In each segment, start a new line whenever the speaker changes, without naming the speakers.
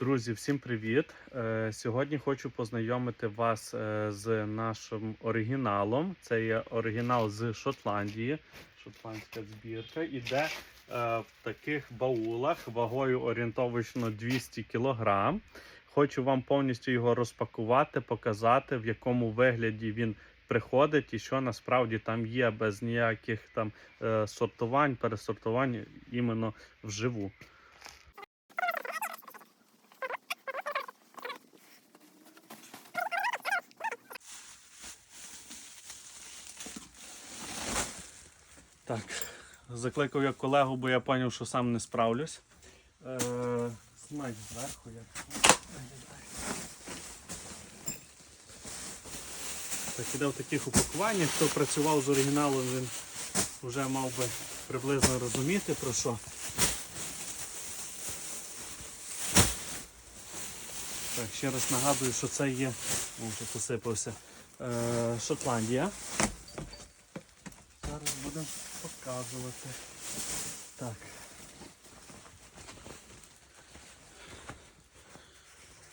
Друзі, всім привіт! Е, Сьогодні хочу познайомити вас е, з нашим оригіналом. Це є оригінал з Шотландії, шотландська збірка. Іде е, в таких баулах вагою орієнтовочно 200 кг. Хочу вам повністю його розпакувати, показати, в якому вигляді він приходить і що насправді там є без ніяких там сортувань, пересортувань іменно вживу. Так, закликав я колегу, бо я зрозумів, що сам не справлюсь. Е, Знімай зверху як. Так, іде в таких упакуваннях. Хто працював з оригіналом, він вже мав би приблизно розуміти про що. Так, ще раз нагадую, що це є. О, посипався. Е, Шотландія. Зараз будемо показувати. Так.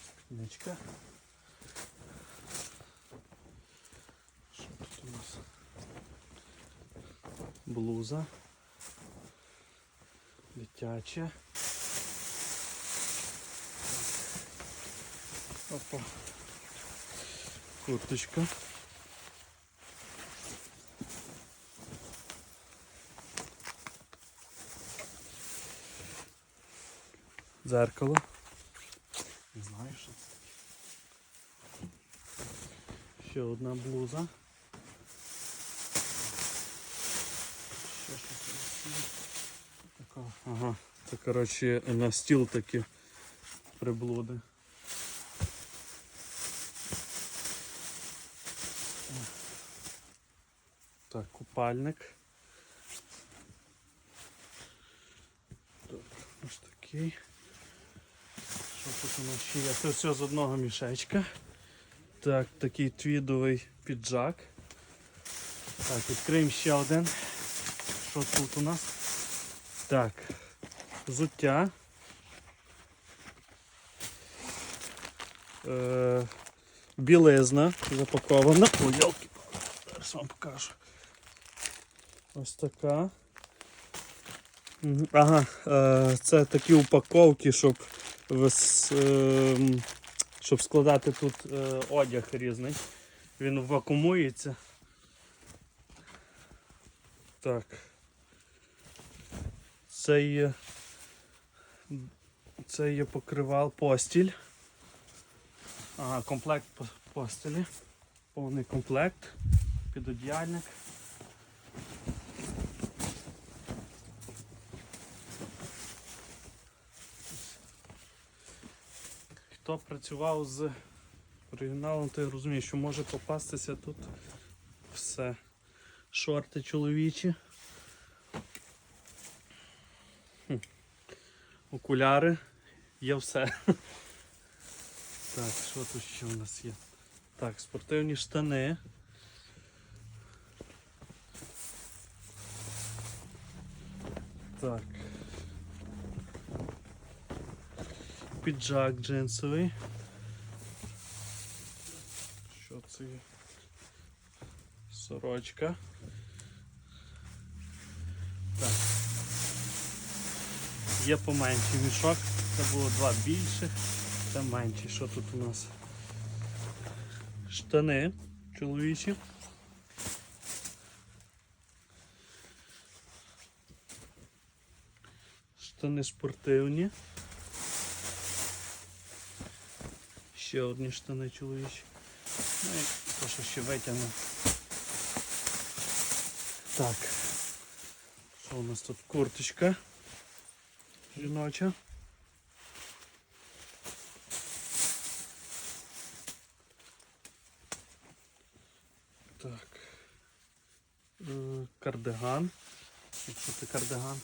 Спідничка. Що тут у нас? Блуза. Дитяча. Опа. Курточка. Дзеркало. Не знаю, що це. Ще одна блуза. Ще щось. Ага. Це коротше на стіл такі приблуди. Так, купальник. Так, ось такий. Тут у нас ще є? Це все з одного мішечка. Так, такий твідовий піджак. Так, відкриємо ще один. Що тут у нас? Так, взуття. Е, білизна запакована. Ялки, зараз вам покажу. Ось така. Ага, е, це такі упаковки, щоб, ем, щоб складати тут е, одяг різний. Він вакуумується. Так. Це є. Це є покривал постіль. Ага, комплект по- постелі. Повний комплект. Підодіяльник. Хто працював з оригіналом, той розуміє, що може попастися тут все. Шорти чоловічі. Хм. Окуляри. Є все. Так, що тут ще у нас є? Так, спортивні штани. Так. Піджак джинсовий. Що це? Сорочка. Так. Є поменший мішок. Це було два більших. Це менші. Що тут у нас? Штани чоловічі. Штани спортивні. Ще одні штани чоловічі. Ну і то, що ще витягну. Так. Що у нас тут? Курточка жіноча. Так. Е, Кардиган. Якщо це кардиган.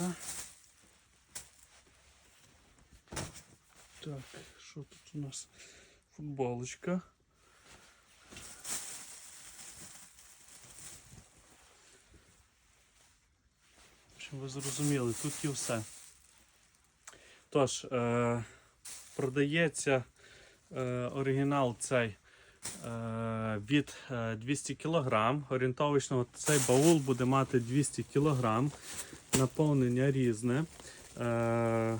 Кофта. Так, що тут у нас? Футболочка. ви зрозуміли, тут є все. Тож, е, продається е, оригінал цей е, від е, 200 кг. Орієнтовочно цей баул буде мати 200 кг. Наповнення різне. Е,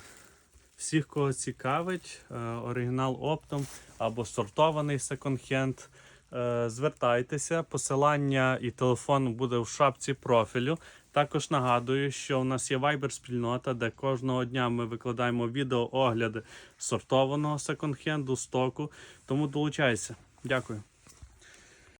всіх, кого цікавить, е, оригінал оптом або сортований секонд-хенд. Е, Звертайтеся, посилання і телефон буде в шапці профілю. Також нагадую, що у нас є Viber спільнота, де кожного дня ми викладаємо відео огляди сортованого секонд-хенду, стоку. Тому долучайся. Дякую.